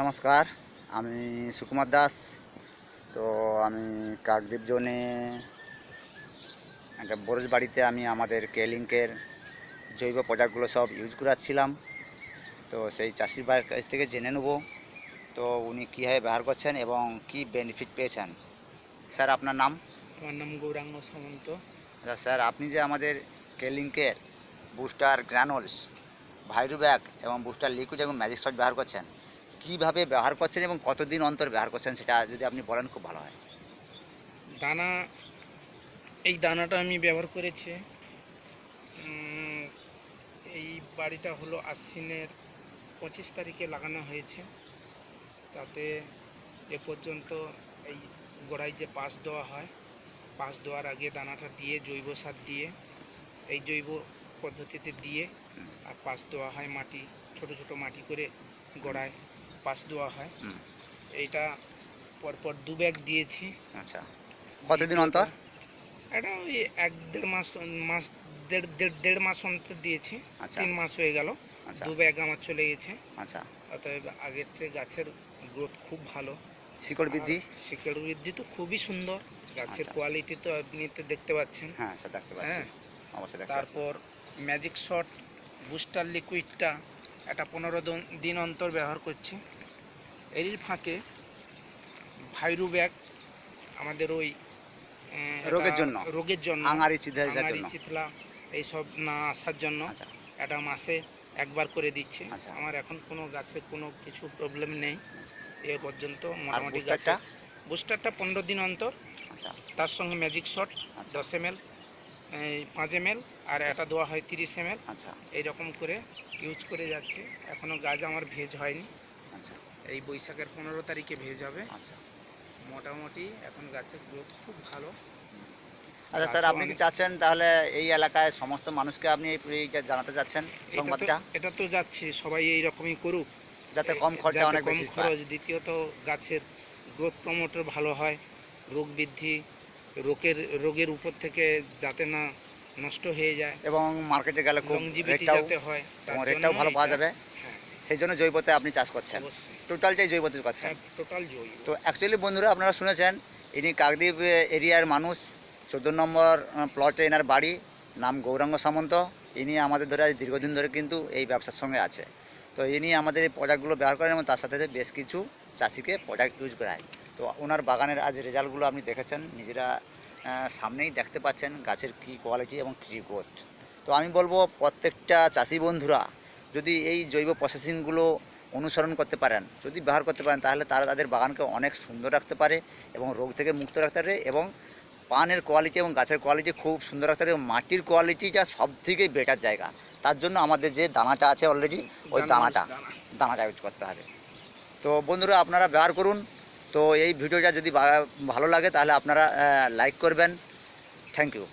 নমস্কার আমি সুকুমার দাস। তো আমি কাকদ্বীপ জোনে একটা বরজ বাড়িতে আমি আমাদের কেলিঙ্কের জৈব প্রোডাক্টগুলো সব ইউজ করাচ্ছিলাম। তো সেই চাষির বাড়ির কাছ থেকে জেনে নেব। তো উনি কীভাবে ব্যবহার করছেন এবং কি বেনিফিট পেয়েছেন? স্যার আপনার নাম? আমার নাম গৌরাঙ্গ সামন্ত। আচ্ছা স্যার আপনি যে আমাদের কেলিঙ্কের বুস্টার গ্রানুলস ভাইরুব্যাক এবং বুস্টার লিকুইড এবং ম্যাজিক সল্ট ব্যবহার করছেন কীভাবে ব্যবহার করছেন এবং কতদিন অন্তর ব্যবহার করছেন সেটা যদি আপনি বলেন, খুব ভালো হয়। দানা, এই দানাটা আমি ব্যবহার করেছি। এই বাড়িটা হলো আশ্বিনের পঁচিশ তারিখে লাগানো হয়েছে। তাতে এ পর্যন্ত এই গোড়ায় যে পাশ দেওয়া হয় পাশ দেওয়ার আগে দানাটা দিয়ে, জৈব সার দিয়ে, এই জৈব পদ্ধতিতে দিয়ে আর পাশ দেওয়া হয় মাটি, ছোট ছোট মাটি করে গোড়ায় পাশ দেওয়া হয়। এইটা পরপর দু ব্যাগ দিয়েছি। আচ্ছা। কতদিন অন্তর? এটা ওই এক দেড় মাস মাস দেড় দেড় দেড় মাস অন্তর দিয়েছি। আচ্ছা। তিন মাস হয়ে গেল। আচ্ছা। দু ব্যাগ আমার চলে গেছে। আচ্ছা। অতএব আগের চেয়ে গাছের গ্রোথ খুব ভালো। শিকড় বৃদ্ধি? শিকড় বৃদ্ধি তো খুবই সুন্দর। গাছের আচ্ছা। কোয়ালিটি তো আপনি তো দেখতে পাচ্ছেন। হ্যাঁ স্যার দেখতে পাচ্ছি। হ্যাঁ। অবশ্যই দেখতে পাচ্ছি। তারপর ম্যাজিক শট বুস্টার লিকুইডটা এটা পনেরো দিন অন্তর ব্যবহার করছি। এরই ফাঁকে ভাইরু ব্যাগ আমাদের ওই রোগের জন্য? রোগের জন্য আঙারি চিতলা এইসব না আসার জন্য আচ্ছা। এটা মাসে একবার করে দিচ্ছে। আচ্ছা। আমার এখন কোনো গাছে কোনো কিছু প্রবলেম নেই। আচ্ছা। এ পর্যন্ত মোটামুটি গাছটা বুস্টারটা পনেরো দিন অন্তর। আচ্ছা। তার সঙ্গে ম্যাজিক শট দশ এম এল পাঁচ এম এল আর এটা দেওয়া হয় তিরিশ এম এল আচ্ছা। এইরকম করে ইউজ করে যাচ্ছে। এখনও গাছ আমার ভেজ হয়নি। আচ্ছা। এই বৈশাখের পনেরো তারিখে ভেজ হবে। আচ্ছা। মোটামুটি এখন গাছের গ্রোথ খুব ভালো। আচ্ছা স্যার আপনি কি চাচ্ছেন তাহলে এই এলাকায় সমস্ত মানুষকে আপনি এই- জানাতে চাচ্ছেন এটা তো সংবাদটা এটা তো যাচ্ছে। সবাই এই রকমই করুক। যাতে কম খরচা অনেক কম বেশি খরচ। দ্বিতীয়ত গাছের গ্রোথ প্রমোটার ভালো হয়। রোগ বৃদ্ধি রোগের রোগের উপর থেকে যাতে না নষ্ট হয়ে যায়। এবং মার্কেটে গেলে খুব রেটটাও হয় রেটটাও ভালো পাওয়া যাবে। হ্যাঁ। সেই জন্য জৈবতে আপনি চাষ করছেন। টোটালটাই জৈবতে করছেন। টোটাল জৈব। তো অ্যাকচুয়ালি বন্ধুরা আপনারা শুনেছেন ইনি কাকদ্বীপ এরিয়ার মানুষ চোদ্দ নম্বর প্লটে এনার বাড়ি নাম গৌরাঙ্গ সামন্ত। ইনি আমাদের ধরে আজ দীর্ঘদিন ধরে কিন্তু এই ব্যবসার সঙ্গে আছে। তো ইনি আমাদের এই প্রোডাক্টগুলো ব্যবহার করেন এবং তার সাথে বেশ কিছু চাষিকে প্রোডাক্ট ইউজ করায়। তো ওনার বাগানের আজ রেজাল্টগুলো আপনি দেখেছেন নিজেরা সামনেই দেখতে পাচ্ছেন গাছের কী কোয়ালিটি এবং কী গ্রোথ তো আমি বলব প্রত্যেকটা চাষি বন্ধুরা যদি এই জৈব প্রসেসিংগুলো অনুসরণ করতে পারেন যদি ব্যবহার করতে পারেন তাহলে তারা তাদের বাগানকে অনেক সুন্দর রাখতে পারে এবং রোগ থেকে মুক্ত রাখতে পারে এবং পানের কোয়ালিটি এবং গাছের কোয়ালিটি খুব সুন্দর রাখতে পারে এবং মাটির কোয়ালিটিটা সব থেকে বেটার জায়গা। তার জন্য আমাদের যে দানাটা আছে অলরেডি ওই দানাটা দানাটা ইউজ করতে হবে। তো বন্ধুরা আপনারা ব্যবহার করুন তো এই ভিডিওটা যদি ভালো লাগে তাহলে আপনারা লাইক করবেন। Thank you